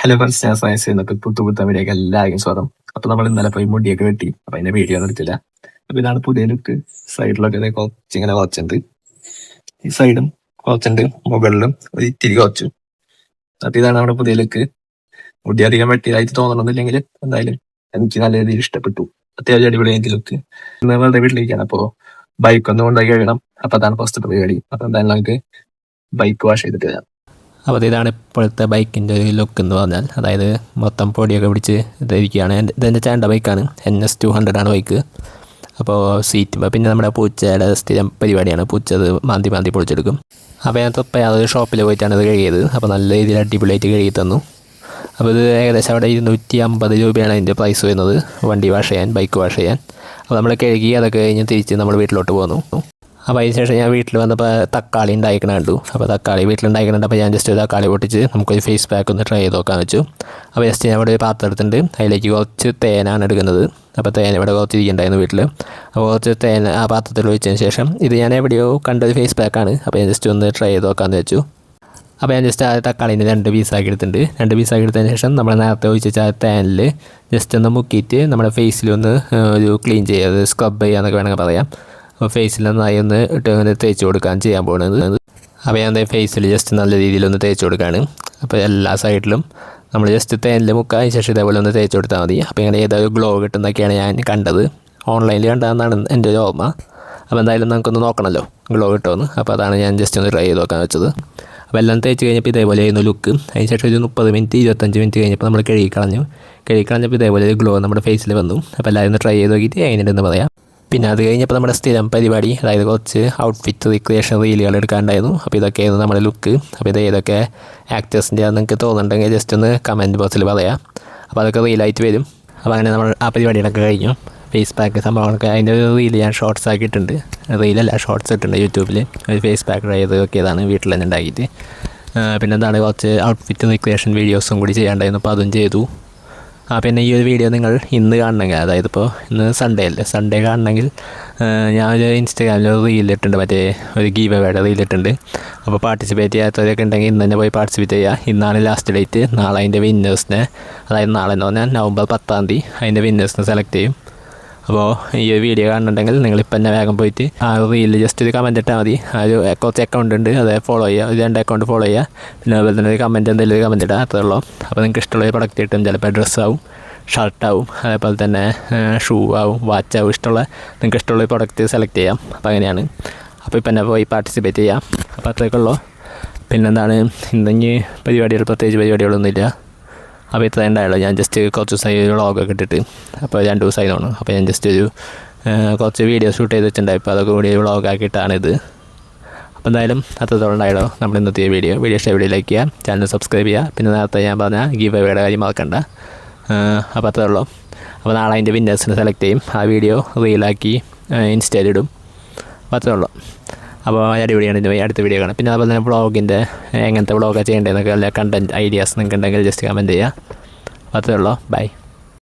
Hello ഞാൻ science എന്നൊക്കെ പുത്തു പുത്തമിലേക്ക് എല്ലാവർക്കും സ്വാഗതം. അപ്പൊ നമ്മൾ ഇന്നലെ പോയി മുടിയൊക്കെ വെട്ടി. അപ്പൊ അതിന്റെ വീഡിയോ ഒന്നും എടുത്തില്ല. അപ്പൊ ഇതാണ് പുതിയ ലുക്ക് സൈഡിലൊക്കെ കുറച്ച് ഇങ്ങനെ കുറച്ചുണ്ട്. ഈ സൈഡും കുറച്ചുണ്ട്. മുകളിലും ഒരു ഇത്തിരി കുറച്ചു. അപ്പൊ ഇതാണ് നമ്മുടെ പുതിയ ലുക്ക് മുടി അധികം വെട്ടിയതായിട്ട് തോന്നണമെന്നില്ലെങ്കിൽ എന്തായാലും എനിക്ക് നല്ല രീതിയിൽ ഇഷ്ടപ്പെട്ടു. അത്യാവശ്യം അടിപൊളി എനിക്ക് ലുക്ക് വെറുതെ വീട്ടിലേക്കാണ് അപ്പോ ബൈക്ക് ഒന്ന് കൊണ്ടുപോയി കഴിയണം അപ്പൊ അതാണ് ഫസ്റ്റ് പരിപാടി. അപ്പൊ എന്തായാലും നമുക്ക് ബൈക്ക് വാഷ് ചെയ്തിട്ട് വരാം. അപ്പോൾ ഇതാണ് ഇപ്പോഴത്തെ ബൈക്കിന്റെ ഒരു ലുക്ക് എന്ന് പറഞ്ഞാൽ. അതായത് മൊത്തം പൊടിയൊക്കെ പിടിച്ച് ഇതായിരിക്കുകയാണ് ഇതെന്റെ ചേണ്ട ബൈക്കാണ്. എൻ എസ് ടു ഹൺഡ്രഡ് ആണ് ബൈക്ക്. അപ്പോൾ സീറ്റ് പിന്നെ നമ്മുടെ പൂച്ചയുടെ സ്ഥിരം പരിപാടിയാണ്. പൂച്ച അത് മാന്തി മാന്തി പൊളിച്ചെടുക്കും. അപ്പോൾ ഞാൻ തൊപ്പ അതൊരു ഷോപ്പിൽ പോയിട്ടാണ് ഇത് കഴുകിയത്. അപ്പോൾ നല്ല രീതിയിൽ അടിപൊളിയായിട്ട് കഴുകി തന്നു. അപ്പോൾ ഇത് ഏകദേശം അവിടെ ഇരുന്നൂറ്റി അമ്പത് രൂപയാണ് അതിന്റെ പ്രൈസ് വരുന്നത്. വണ്ടി വാഷ് ചെയ്യാൻ ബൈക്ക് വാഷ് ചെയ്യാൻ. അപ്പോൾ നമ്മൾ കഴുകി അതൊക്കെ കഴിഞ്ഞ് തിരിച്ച് നമ്മൾ വീട്ടിലോട്ട് പോന്നു. അപ്പോൾ അതിന് ശേഷം ഞാൻ വീട്ടിൽ വന്നപ്പോൾ തക്കാളി ഉണ്ടായിക്കണ കണ്ടു. അപ്പോൾ തക്കാളി വീട്ടിലുണ്ടായിക്കണുണ്ട് അപ്പോൾ ഞാൻ ജസ്റ്റ് തക്കാളി പൊട്ടിച്ച് നമുക്കൊരു ഫേസ് പാക്ക് ഒന്ന് ട്രൈ ചെയ്ത് നോക്കാൻ വെച്ചു. അപ്പോൾ ജസ്റ്റ് ഞാൻ ഇവിടെ ഒരു പാത്രം എടുത്തിട്ടുണ്ട്. അതിലേക്ക് കുറച്ച് തേനാണ് എടുക്കുന്നത്. അപ്പോൾ തേൻ ഇവിടെ കുറച്ച് ഇരിക്കുന്നുണ്ടായിരുന്നു വീട്ടിൽ അപ്പോൾ കുറച്ച് തേൻ ആ പാത്രത്തിൽ ഒഴിച്ചതിന് ശേഷം ഇത് ഞാൻ എവിടെയോ കണ്ടൊരു ഫേസ് പാക്കാണ് അപ്പോൾ ഞാൻ ജസ്റ്റ് ഒന്ന് ട്രൈ ചെയ്ത് നോക്കാമെന്ന് വെച്ചു. അപ്പോൾ ഞാൻ ജസ്റ്റ് ആ തക്കാളിനെ രണ്ട് പീസാക്കി എടുത്തിട്ടുണ്ട്. രണ്ട് പീസാക്കി എടുത്തതിന് ശേഷം നമ്മൾ നേരത്തെ ഒഴിച്ച തേനിൽ ജസ്റ്റ് ഒന്ന് മുക്കിയിട്ട് നമ്മുടെ ഫേസിലൊന്ന് ഒരു ക്ലീൻ ചെയ്യുക സ്ക്രബ് ചെയ്യുക എന്നൊക്കെ വേണമെങ്കിൽ പറയാം. ഫേസിൽ നന്നായി ഒന്ന് ഇട്ട് അങ്ങനെ തേച്ച് കൊടുക്കാൻ ചെയ്യാൻ പോകുന്നത് അപ്പോൾ ഞാൻ ഫേസിൽ ജസ്റ്റ് നല്ല രീതിയിൽ ഒന്ന് തേച്ച് കൊടുക്കുകയാണ്. അപ്പോൾ എല്ലാ സൈഡിലും നമ്മൾ ജസ്റ്റ് തേനിൽ മുക്കാൻ ശേഷം ഇതേപോലെ ഒന്ന് തേച്ച് കൊടുത്താൽ മതി. അപ്പോൾ ഇങ്ങനെ ഏതൊരു ഗ്ലോ കിട്ടുന്നൊക്കെയാണ് ഞാൻ കണ്ടത്. ഓൺലൈനിൽ കണ്ടതെന്നാണ് എന്റെ ഒരു ഓർമ്മ. അപ്പോൾ എന്തായാലും നമുക്കൊന്ന് നോക്കണമല്ലോ ഗ്ലോ കിട്ടുമെന്ന് അപ്പോൾ അതാണ് ഞാൻ ജസ്റ്റ് ഒന്ന് ട്രൈ ചെയ്ത് നോക്കാൻ വെച്ചത്. അപ്പോൾ എല്ലാം തേച്ച് കഴിഞ്ഞപ്പോൾ ഇതേപോലെ ആയിരുന്നു ലുക്ക് അതിന് ശേഷം ഒരു മുപ്പത് മിനിറ്റ് ഇരുപത്തഞ്ച് മിനിറ്റ് കഴിഞ്ഞപ്പോൾ നമ്മൾ കഴുകി കളഞ്ഞു. കഴുകി കളഞ്ഞപ്പോൾ ഇതേപോലെ ഒരു ഗ്ലോ നമ്മുടെ ഫേസിൽ വന്നു. അപ്പോൾ എല്ലാവരും ഒന്ന് ട്രൈ ചെയ്ത് നോക്കിയിട്ട് എങ്ങനെയുണ്ടെന്ന് പറയാം. പിന്നെ അത് കഴിഞ്ഞപ്പോൾ നമ്മുടെ സ്ഥിരം പരിപാടി അതായത് കുറച്ച് ഔട്ട്ഫിറ്റ് റിക്രിയേഷൻ റീലുകൾ എടുക്കാണ്ടായിരുന്നു അപ്പോൾ ഇതൊക്കെയായിരുന്നു നമ്മുടെ ലുക്ക് അപ്പോൾ ഇത് ഏതൊക്കെ ആക്ടേഴ്സിന്റെ നിങ്ങൾക്ക് തോന്നുന്നുണ്ടെങ്കിൽ ജസ്റ്റ് ഒന്ന് കമന്റ് ബോക്സിൽ പറയാം. അപ്പോൾ അതൊക്കെ റീലായിട്ട് വരും. അപ്പോൾ അങ്ങനെ നമ്മൾ ആ പരിപാടികളൊക്കെ കഴിഞ്ഞു. ഫേസ് പാക്ക് സംഭവങ്ങളൊക്കെ അതിന്റെ ഒരു റീൽ ഞാൻ ഷോർട്സ് ആക്കിയിട്ടുണ്ട്. റീലല്ല ഷോർട്സ് ഇട്ടിട്ടുണ്ട് യൂട്യൂബിൽ ഒരു ഫേസ് പാക്ക് ചെയ്ത് നോക്കിയതാണ് വീട്ടിൽ തന്നെ ഉണ്ടാക്കിയിട്ട്. പിന്നെ എന്താണ് കുറച്ച് ഔട്ട്ഫിറ്റ് റിക്രിയേഷൻ വീഡിയോസും കൂടി ചെയ്യാണ്ടായിരുന്നു അപ്പോൾ അതും ചെയ്തു. പിന്നെ ഈ ഒരു വീഡിയോ നിങ്ങൾ ഇന്ന് കാണണമെങ്കിൽ അതായത് ഇപ്പോൾ ഇന്ന് സൺഡേ അല്ലേ? സൺഡേ കാണണമെങ്കിൽ ഒരു ഇൻസ്റ്റാഗ്രാമിൽ ഒരു റീലിട്ടുണ്ട് മറ്റേ ഒരു ഗീവ് റീൽ റീലിട്ടുണ്ട് അപ്പോൾ പാർട്ടിസിപ്പേറ്റ് ചെയ്യാത്തവരൊക്കെ ഉണ്ടെങ്കിൽ ഇന്ന് തന്നെ പോയി പാർട്ടിസിപ്പേറ്റ് ചെയ്യുക. ഇന്നാണ് ലാസ്റ്റ് ഡേറ്റ് നാളെ അതിന്റെ വിന്നേഴ്സിനെ അതായത് നാളെ എന്ന് പറഞ്ഞാൽ നവംബർ പത്താം തീയതി അതിന്റെ വിന്നേഴ്സിനെ സെലക്ട് ചെയ്യും. അപ്പോൾ ഈ ഒരു വീഡിയോ കാണുന്നുണ്ടെങ്കിൽ നിങ്ങളിപ്പോൾ തന്നെ വേഗം പോയിട്ട് ആ റീലിൽ ജസ്റ്റ് ഒരു കമന്റ് ഇട്ടാൽ മതി. ആ ഒരു കുറച്ച് അക്കൗണ്ട് ഉണ്ട് അത് ഫോളോ ചെയ്യുക. ഒരു രണ്ട് അക്കൗണ്ട് ഫോളോ ചെയ്യുക. പിന്നെ അതുപോലെ തന്നെ ഒരു കമന്റ് എന്തെങ്കിലും ഒരു കമന്റ് ഇടാം അത്രേ ഉള്ളൂ. അപ്പോൾ നിങ്ങൾക്ക് ഇഷ്ടമുള്ള ഒരു പ്രൊഡക്റ്റ് കിട്ടും ചിലപ്പോൾ ഡ്രസ്സാവും ഷർട്ടാവും അതേപോലെ തന്നെ ഷൂ ആവും വാച്ചാവും ഇഷ്ടമുള്ള നിങ്ങൾക്ക് ഇഷ്ടമുള്ള പ്രൊഡക്റ്റ് സെലക്ട് ചെയ്യാം. അപ്പോൾ അങ്ങനെയാണ്. അപ്പോൾ ഇപ്പം തന്നെ പോയി പാർട്ടിസിപ്പേറ്റ് ചെയ്യാം. അപ്പോൾ അത്രയൊക്കെ ഉള്ളൂ. പിന്നെന്താണ് ഇന്നെങ്കിൽ പരിപാടികൾ പ്രത്യേകിച്ച് പരിപാടികളൊന്നുമില്ല. അപ്പോൾ ഇത്ര ഉണ്ടായുള്ളൂ ഞാൻ ജസ്റ്റ് കുറച്ച് ദിവസമായി ഒരു വ്ളോഗൊക്കെ ഇട്ടിട്ട് അപ്പോൾ രണ്ട് ദിവസമായി തോന്നുന്നു. അപ്പോൾ ഞാൻ ജസ്റ്റ് ഒരു കുറച്ച് വീഡിയോ ഷൂട്ട് ചെയ്ത് വെച്ചിട്ടുണ്ടായി അപ്പോൾ അതൊക്കെ കൂടി വ്ളോഗാക്കിയിട്ടാണിത് അപ്പോൾ എന്തായാലും അത്രത്തോളം ഉണ്ടായല്ലോ നമ്മൾ ഇന്നത്തെ വീഡിയോ വീഡിയോ ഇഷ്ടം വീഡിയോ ലൈക്ക് ചെയ്യുക ചാനൽ സബ്സ്ക്രൈബ് ചെയ്യുക. പിന്നെ നേരത്തെ ഞാൻ പറഞ്ഞ ഗീവ് അവയുടെ കാര്യം മറക്കണ്ട. അപ്പോൾ അത്രേ ഉള്ളൂ. അപ്പോൾ നാളെ അതിന്റെ വിന്നേഴ്സിനെ സെലക്ട് ചെയ്യും. ആ വീഡിയോ റീലാക്കി ഇൻസ്റ്റയിലിടും അപ്പോൾ അത്രേ ഉള്ളൂ. അപ്പോൾ അടിപൊളിയാണ് ഇനി അടുത്ത വീഡിയോ കാണാം. പിന്നെ അതുപോലെ തന്നെ വ്ളോഗിന്റെ എങ്ങനത്തെ വ്ളോഗാണ് ചെയ്യേണ്ടതെന്നൊക്കെ അല്ല കണ്ടന്റ് ഐഡിയാസ് നിങ്ങൾക്ക് ഉണ്ടെങ്കിൽ ജസ്റ്റ് കമന്റ് ചെയ്യുക. അത്രയേ അത്രേ ഉള്ളൂ. ബൈ